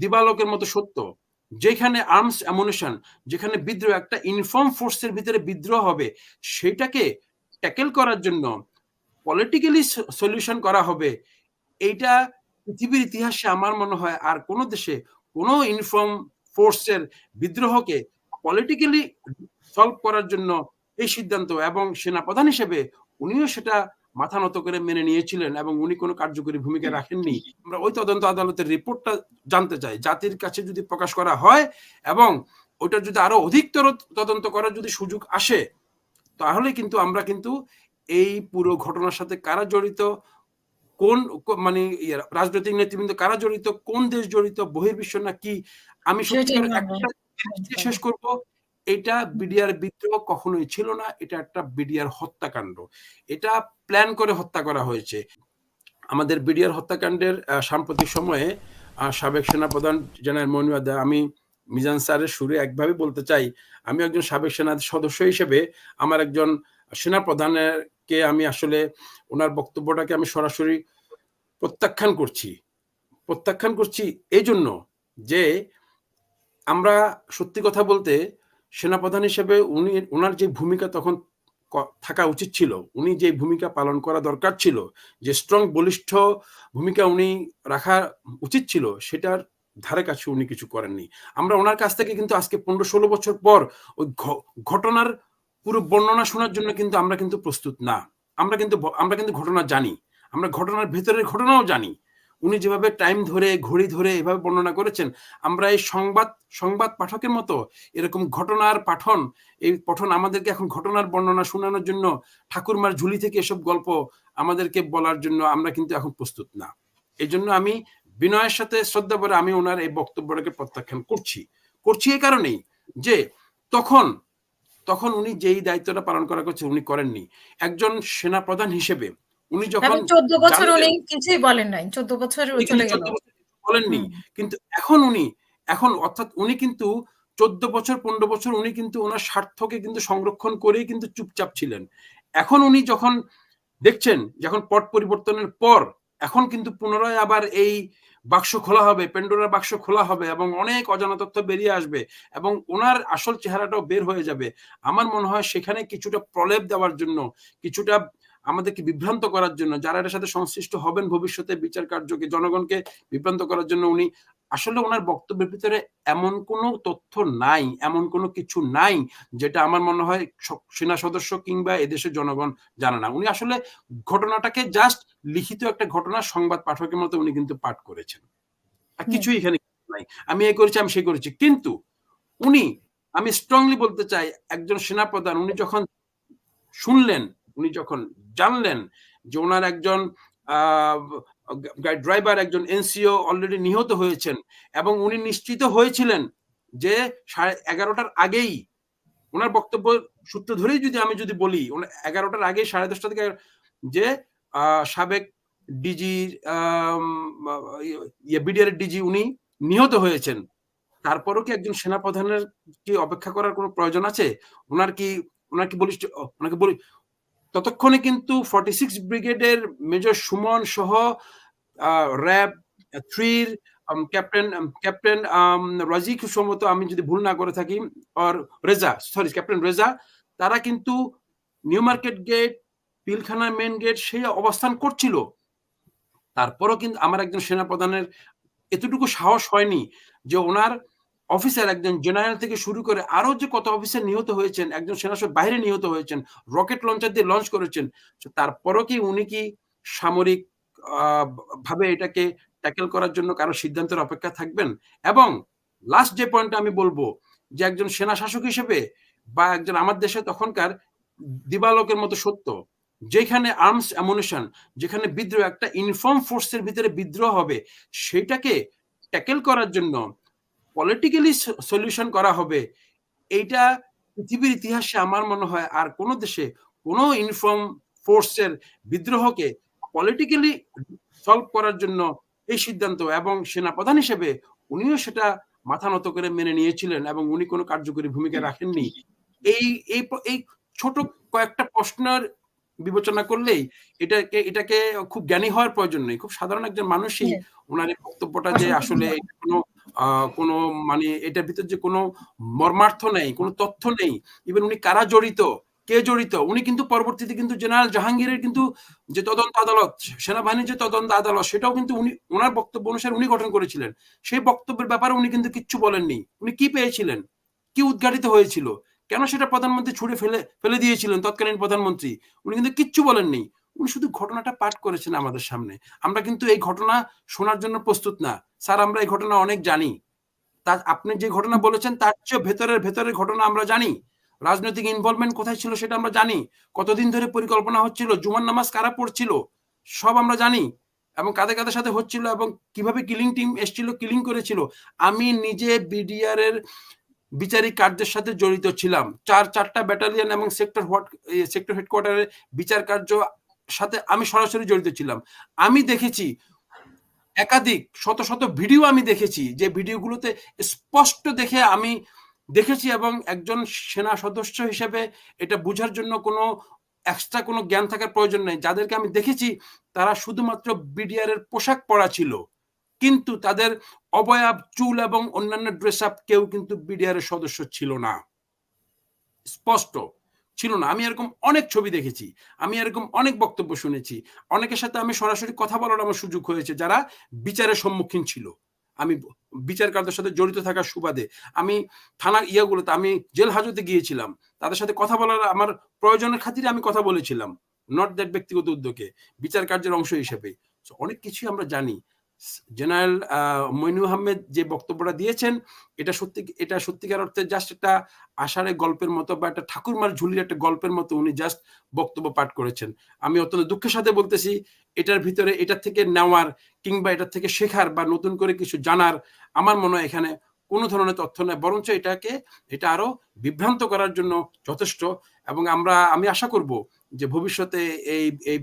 দিবালোকের মতো সত্য। যেখানে আর্মস অ্যামুনেশন যেখানে বিদ্রোহ, একটা ইনফর্ম ফোর্সের ভিতরে বিদ্রোহ হবে, সেটাকে ট্যাকেল করার জন্য পলিটিক্যালি সলিউশন করা হবে। এইটা পৃথিবীর ইতিহাসে আমার মনে হয় আর কোনো দেশে কোনো ইনফর্ম ফোর্সের বিদ্রোহকে পলিটিক্যালি সলভ করার জন্য এই সিদ্ধান্ত এবং সেনাপ্রধান হিসেবে উনিও সেটা মাথা নত করে মেনে নিয়েছিলেন এবং উনি কোনো কার্যকরী ভূমিকা রাখেননি। আমরা ওই তদন্ত আদালতের রিপোর্টটা জানতে চাই। জাতির কাছে যদি প্রকাশ করা হয় এবং ওইটা যদি আরও অধিকতর তদন্ত করার যদি সুযোগ আসে তাহলে কিন্তু আমরা কিন্তু এই পুরো ঘটনার সাথে কারা জড়িত কোন মানে ইয়ে, রাজনৈতিক নেতৃবৃন্দ কারা জড়িত কোন দেশ জড়িত বহির্বিশ্ব না কি আমি শেষ করব। এটা বিডিআর বিদ্রোহ কখনোই ছিল না, এটা একটা বিডিআর হত্যাকাণ্ড। এটা প্ল্যান করে হত্যা করা হয়েছে। আমাদের বিডিআর হত্যাকাণ্ডের সাম্প্রতিক সময়ে সাবেক সেনাপ্রধান জেনারেল মনিওয়াদা আমি মিজান স্যারের সুরে একভাবে বলতে চাই, আমি একজন সাবেক সেনা সদস্য হিসেবে, আমার একজন সেনাপ্রধানের কে আমি আসলে ওনার বক্তব্যটাকে আমি সরাসরি প্রত্যাখ্যান করছি। প্রত্যাখ্যান করছি এই জন্য যে আমরা সত্যি কথা বলতে সেনাপ্রধান হিসেবে উনি ওনার যে ভূমিকা তখন থাকা উচিত ছিল, উনি যে ভূমিকা পালন করা দরকার ছিল, যে স্ট্রং বলিষ্ঠ ভূমিকা উনি রাখা উচিত ছিল, সেটার ধারে কাছে উনি কিছু করেননি। আমরা ওনার কাছ থেকে কিন্তু আজকে পনেরো ষোলো বছর পর ওই ঘটনার পুরো বর্ণনা শোনার জন্য কিন্তু আমরা কিন্তু প্রস্তুত না। আমরা কিন্তু আমরা কিন্তু ঘটনা জানি। আমরা ঘটনার ভেতরের ঘটনাও জানি। উনি যেভাবে টাইম ধরে, ঘড়ি ধরে এভাবে বর্ণনা করেছেন, আমরা এই সংবাদ সংবাদ পাঠকের মতো এরকম ঘটনার পাঠন, এই পঠন আমাদেরকে এখন ঘটনার বর্ণনা শোনানোর জন্য ঠাকুরমার ঝুলি থেকে এসব গল্প আমাদেরকে বলার জন্য আমরা কিন্তু এখন প্রস্তুত না। এই জন্য আমি বিনয়ের সাথে শ্রদ্ধা করে আমি ওনার এই বক্তব্যটাকে প্রত্যাখ্যান করছি। করছি এই কারণেই যে তখন তখন উনি যেই দায়িত্বটা পালন করা করছে উনি করেননি। একজন সেনা প্রধান হিসেবে উনি যখন চোদ্দ বছর উনি কিছুই বলেন নাই। চোদ্দ বছর চলে গেল। বলেননি। কিন্তু এখন উনি এখন অর্থাৎ উনি কিন্তু চোদ্দ বছর পনেরো বছর উনি কিন্তু ওনার স্বার্থকে কিন্তু সংরক্ষণ করেই কিন্তু চুপচাপ ছিলেন। এখন উনি যখন দেখছেন যখন পট পরিবর্তনের পর এখন কিন্তু পুনরায় আবার এই বাক্স খোলা হবে পেন্ডোরার বাক্স খোলা হবে এবং অনেক অজানা তথ্য বেরিয়ে আসবে এবং ওনার আসল চেহারাটাও বের হয়ে যাবে। আমার মনে হয় সেখানে কিছুটা প্রলেপ দেওয়ার জন্য কিছুটা আমাদেরকে বিভ্রান্ত করার জন্য যারা এটার সাথে সংশ্লিষ্ট হবেন ভবিষ্যতে বিচার কার্যকে জনগণকে বিভ্রান্ত করার জন্য উনি আসলে ওনার বক্তব্যের ভিতরে এমন কোনো তথ্য নাই এমন কোনো কিছু নাই যেটা আমার মনে হয় সেনা সদস্য কিংবা এদেশের জনগণ জানে না। উনি আসলে ঘটনাটাকে জাস্ট লিখিত একটা ঘটনা সংবাদ পাঠকের মতো উনি কিন্তু পাঠ করেছেন। আর কিছুই এখানে নাই। আমি এ করেছি আমি সে করেছি। কিন্তু উনি আমি স্ট্রংলি বলতে চাই একজন সেনাপ্রধান উনি যখন শুনলেন উনি যখন জানলেন যে ওনার একজন ড্রাইভার একজন এনসিও অলরেডি নিহত হয়েছেন এবং উনি নিশ্চিত হয়েছিলেন যে সাড়ে এগারোটার আগেই, ওনার বক্তব্য সূত্র ধরেই যদি আমি যদি বলি এগারোটার আগে সাড়ে দশটা থেকে যে সাবেক ডিজি বিডিআর ডিজি উনি নিহত হয়েছেন। তারপরও কি একজন সেনাপ্রধানের কি অপেক্ষা করার কোনো প্রয়োজন আছে? ওনার কি ওনার কি বলিষ্ঠ, ওনাকে বলি ততক্ষণে কিন্তু ফর্টি সিক্স ব্রিগেডের মেজর সুমন সহ র্যাব থ্রির ক্যাপ্টেন ক্যাপ্টেন রাজিক সম্ভবত আমি যদি ভুল না করে থাকি আর রেজা সরি ক্যাপ্টেন রেজা, তারা কিন্তু New Market gate Pilkhana main gate, সেই অবস্থান করছিল। তারপরও কিন্তু আমার একজন সেনাপ্রধানের এতটুকু সাহস হয়নি যে ওনার অফিসার একজন জেনারেল থেকে শুরু করে আরও যে কত অফিসার নিহত হয়েছেন, একজন সেনাসব বাইরে নিহত হয়েছেন, রকেট লঞ্চার দিয়ে লঞ্চ করেছেন তারপরও কি উনি কি সামরিক ভাবে এটাকে ট্যাকেল করার জন্য কারও সিদ্ধান্তের অপেক্ষা থাকবেন? এবং লাস্ট যে পয়েন্টটা আমি বলব, যে একজন সেনা শাসক হিসেবে বা একজন আমার দেশে তখনকার দিবালোকের মতো সত্য, যেখানে আর্মস অ্যামুনেশন যেখানে বিদ্রোহ, একটা ইনফর্ম ফোর্সের ভিতরে বিদ্রোহ হবে, সেটাকে ট্যাকেল করার জন্য পলিটিক্যালি সলিউশন করা হবে এইটা পৃথিবীর ইতিহাসে আমার মনে হয় আর কোনো দেশে কোনো ইনফর্ম ফোর্সের বিদ্রোহকে পলিটিক্যালি সলভ করার জন্য এই সিদ্ধান্ত এবং সেনাপ্রধান হিসেবে উনিও সেটা মাথা নত করে মেনে নিয়েছিলেন এবং উনি কোনো কার্যকরী ভূমিকা রাখেননি। এই এই এই ছোট কয়েকটা প্রশ্নের বিবেচনা করলেই এটাকে এটাকে খুব জ্ঞানী হওয়ার প্রয়োজন নেই। খুব সাধারণ একজন মানুষই জি। ওনার এই বক্তব্যটা যে আসলে কোনো কোনো মানে এটার ভিতর যে কোনো মর্মার্থ নেই, কোনো তথ্য নেই। ইভেন উনি কারা জড়িত? কে জড়িত? উনি কিন্তু পরবর্তীতে কিন্তু জেনারেল জাহাঙ্গীরের কিন্তু যে তদন্ত আদালত, সেনাবাহিনীর যে তদন্ত আদালত, সেটাও কিন্তু উনি, ওনার বক্তব্য অনুসারে উনি গঠন করেছিলেন। সেই বক্তব্যের ব্যাপারে উনি কিন্তু কিচ্ছু বলেননি। উনি কি পেয়েছিলেন? কি উদ্ঘাটিত হয়েছিল? কেন সেটা প্রধানমন্ত্রী ছুড়ে ফেলে ফেলে দিয়েছিলেন তৎকালীন প্রধানমন্ত্রী? উনি কিন্তু কিচ্ছু বলেননি। উনি শুধু ঘটনাটা পাঠ করেছেন আমাদের সামনে। আমরা কিন্তু এই ঘটনা শোনার জন্য প্রস্তুত না। স্যার, আমরা এই ঘটনা অনেক জানি। তার আপনি যে ঘটনা বলেছেন, তার চেয়ে ভেতরের ভেতরের ঘটনা আমরা জানি। রাজনৈতিক ইনভলভমেন্ট কোথায় ছিল সেটা আমরা জানি। কতদিন ধরে পরিকল্পনা হচ্ছিল, জুমার নামাজ কারা পড়ছিল, সব আমরা জানি। এবং কাদের কাদের সাথে হচ্ছিল এবং কীভাবে কিলিং টিম এসছিল কিলিং করেছিল, আমি নিজে বিডিআর এর বিচারিক কার্যের সাথে জড়িত ছিলাম। চার, চারটা ব্যাটালিয়ন এবং সেক্টর হোয়াট সেক্টর হেডকোয়ার্টারের বিচার কার্য সাথে আমি সরাসরি জড়িত ছিলাম। আমি দেখেছি একাধিক, শত শত ভিডিও আমি দেখেছি, যে ভিডিওগুলোতে স্পষ্ট দেখে আমি দেখেছি এবং একজন সেনা সদস্য হিসেবে এটা বোঝার জন্য কোনো এক্সট্রা কোনো জ্ঞান থাকার প্রয়োজন নেই। যাদেরকে আমি দেখেছি, তারা শুধুমাত্র বিডিআর এর পোশাক পরা ছিল। কিন্তু তাদের অবয়ব, চুল এবং অন্যান্য ড্রেস আপ কেউ কিন্তু বিডিআর এর সদস্য ছিল না। স্পষ্ট। ছিল না। আমি এরকম অনেক ছবি দেখেছি, আমি এরকম অনেক বক্তব্য শুনেছি। অনেকের সাথে আমি সরাসরি কথা বলার আমার সুযোগ হয়েছে যারা বিচারের সম্মুখীন ছিল। আমি বিচার কার্যের সাথে জড়িত থাকার সুবাদে আমি থানার ইয়াগুলোতে, আমি জেল হাজতে গিয়েছিলাম। তাদের সাথে কথা বলার আমার প্রয়োজনের খাতিরে আমি কথা বলেছিলাম। নট দ্যাট ব্যক্তিগত উদ্যোগে বিচার কার্যের অংশ হিসেবে। অনেক কিছুই আমরা জানি। জেনারেল মইনু আহমেদ যে বক্তব্যটা দিয়েছেন, এটা সত্যি, এটা সত্যিকার অর্থে জাস্ট একটা আষাঢ়ে গল্পের মতো বা একটা ঠাকুরমার ঝুলির একটা গল্পের মতো উনি জাস্ট বক্তব্য পাঠ করেছেন। আমি অত্যন্ত দুঃখের সাথে বলতেছি, এটার ভিতরে এটার থেকে নেওয়ার কিংবা এটার থেকে শেখার বা নতুন করে কিছু জানার আমার মনে হয় এখানে কোনো ধরনের তথ্য নেই, বরঞ্চ এটাকে, এটা আরও বিভ্রান্ত করার জন্য যথেষ্ট এবং আমরা, আমি আশা করব যে ভবিষ্যতে এই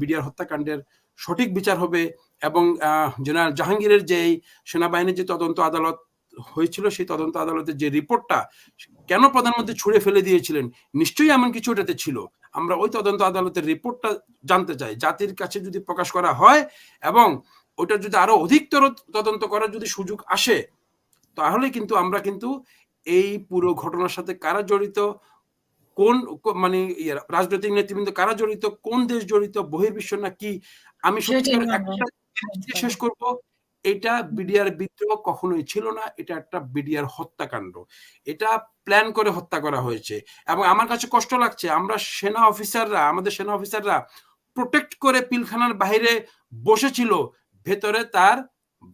বিডিআর হত্যাকাণ্ডের সঠিক বিচার হবে এবং জেনারেল জাহাঙ্গীরের যে সেনাবাহিনীর যে তদন্ত আদালত হয়েছিল সেই তদন্ত আদালতের যে রিপোর্টটা কেন প্রধানমন্ত্রী ছুড়ে ফেলে দিয়েছিলেন নিশ্চয়ই এমন কিছু ওটাতে ছিল। আমরা ওই তদন্ত আদালতের রিপোর্টটা জানতে চাই জাতির কাছে যদি প্রকাশ করা হয় এবং ওটা যদি আরও অধিকতর তদন্ত করার যদি সুযোগ আসে তাহলে কিন্তু আমরা কিন্তু এই পুরো ঘটনার সাথে কারা জড়িত কোন মানে রাজনৈতিক নেতৃবৃন্দ কারা জড়িত কোন দেশ জড়িত বহির্বিশ্ব না কি আমি একটা শেষ করব। এটা বিডিআর বিদ্রোহ কখনোই ছিল না, এটা একটা বিডিআর হত্যাকাণ্ড। এটা প্ল্যান করে হত্যা করা হয়েছে। এবং আমার কাছে কষ্ট লাগছে, আমরা সেনা অফিসাররা, আমাদের সেনা অফিসাররা প্রোটেক্ট করে পিলখানার বাইরে বসেছিল, ভেতরে তার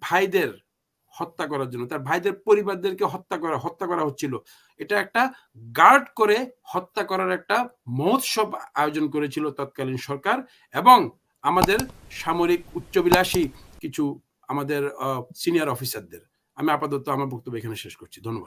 ভাইদের হত্যা করার জন্য, তার ভাইদের পরিবারদেরকে হত্যা করা হত্যা করা হচ্ছিল। এটা একটা গার্ড করে হত্যা করার একটা মহোৎসব আয়োজন করেছিল তৎকালীন সরকার এবং আমাদের সামরিক উচ্চবিলাসী কিছু আমাদের সিনিয়র অফিসারদের আমি আপাতত আমার বক্তব্য এখানে শেষ করছি। ধন্যবাদ।